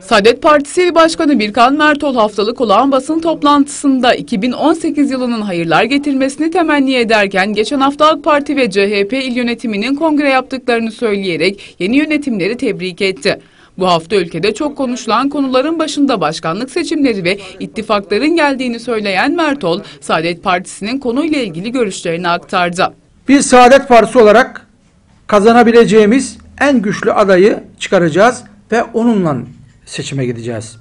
Saadet Partisi Başkanı Birkan Mertol haftalık olan basın toplantısında 2018 yılının hayırlar getirmesini temenni ederken geçen hafta AK Parti ve CHP il yönetiminin kongre yaptıklarını söyleyerek yeni yönetimleri tebrik etti. Bu hafta ülkede çok konuşulan konuların başında başkanlık seçimleri ve ittifakların geldiğini söyleyen Mertol, Saadet Partisi'nin konuyla ilgili görüşlerini aktardı. Biz Saadet Partisi olarak kazanabileceğimiz en güçlü adayı çıkaracağız ve onunla seçime gideceğiz.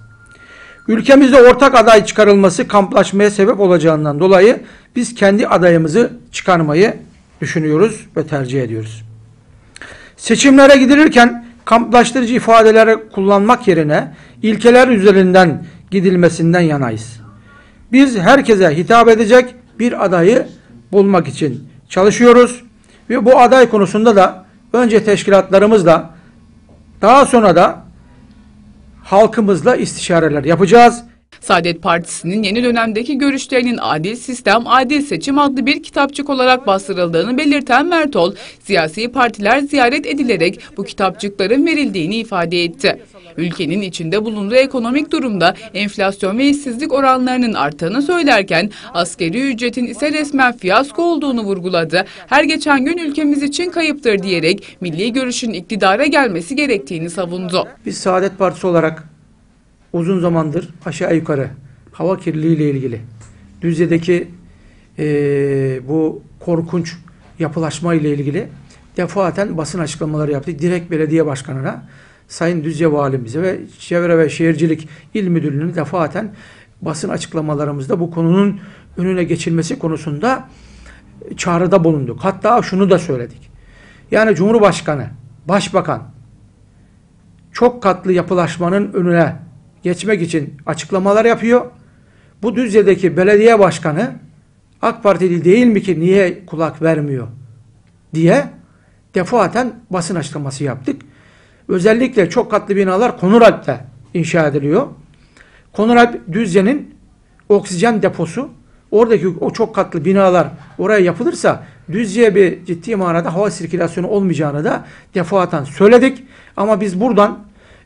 Ülkemizde ortak aday çıkarılması kamplaşmaya sebep olacağından dolayı biz kendi adayımızı çıkarmayı düşünüyoruz ve tercih ediyoruz. Seçimlere gidilirken kamplaştırıcı ifadeleri kullanmak yerine ilkeler üzerinden gidilmesinden yanayız. Biz herkese hitap edecek bir adayı bulmak için çalışıyoruz ve bu aday konusunda da önce teşkilatlarımızla daha sonra da halkımızla istişareler yapacağız. Saadet Partisi'nin yeni dönemdeki görüşlerinin Adil Sistem, Adil Seçim adlı bir kitapçık olarak bastırıldığını belirten Mertol, siyasi partiler ziyaret edilerek bu kitapçıkların verildiğini ifade etti. Ülkenin içinde bulunduğu ekonomik durumda enflasyon ve işsizlik oranlarının arttığını söylerken askeri ücretin ise resmen fiyasko olduğunu vurguladı. Her geçen gün ülkemiz için kayıptır diyerek milli görüşün iktidara gelmesi gerektiğini savundu. Biz Saadet Partisi olarak uzun zamandır aşağı yukarı hava kirliliği ile ilgili Düzce'deki eee, bu korkunç yapılaşma ile ilgili defaten basın açıklamaları yaptık. Direkt belediye başkanına, Sayın Düzce Valimize ve Çevre ve Şehircilik İl Müdürlüğü'nün defaten basın açıklamalarımızda bu konunun önüne geçilmesi konusunda çağrıda bulunduk. Hatta şunu da söyledik. Yani Cumhurbaşkanı, Başbakan çok katlı yapılaşmanın önüne geçmek için açıklamalar yapıyor. Bu Düzce'deki belediye başkanı AK Partili değil mi ki niye kulak vermiyor diye defaten basın açıklaması yaptık. Özellikle çok katlı binalar Konuralp'te inşa ediliyor. Konuralp Düzce'nin oksijen deposu. Oradaki o çok katlı binalar oraya yapılırsa Düzce'ye bir ciddi manada hava sirkülasyonu olmayacağını da defaten söyledik. Ama biz buradan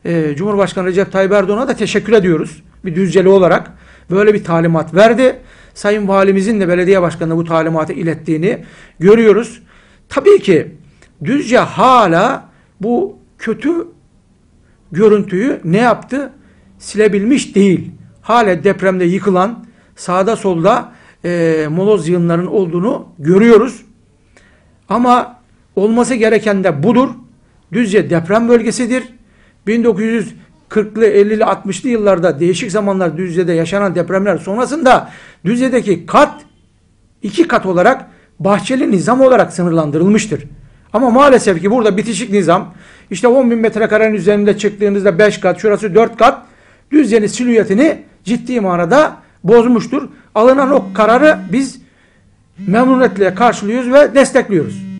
e, Cumhurbaşkanı Recep Tayyip Erdoğan'a da teşekkür ediyoruz. Bir Düzceli olarak böyle bir talimat verdi. Sayın Valimizin de belediye başkanına bu talimatı ilettiğini görüyoruz. Tabii ki Düzce hala bu kötü görüntüyü ne yaptı? Silebilmiş değil. Hala depremde yıkılan sağda solda e, moloz yığınlarının olduğunu görüyoruz. Ama olması gereken de budur. Düzce deprem bölgesidir. 1940'lı, 50'li, 60'lı yıllarda değişik zamanlar Düzce'de yaşanan depremler sonrasında Düzce'deki kat iki kat olarak bahçeli nizam olarak sınırlandırılmıştır. Ama maalesef ki burada bitişik nizam işte 10 bin metrekarenin üzerinde çıktığınızda 5 kat, şurası 4 kat Düzce'nin silüetini ciddi manada bozmuştur. Alınan o kararı biz memnuniyetle karşılıyoruz ve destekliyoruz.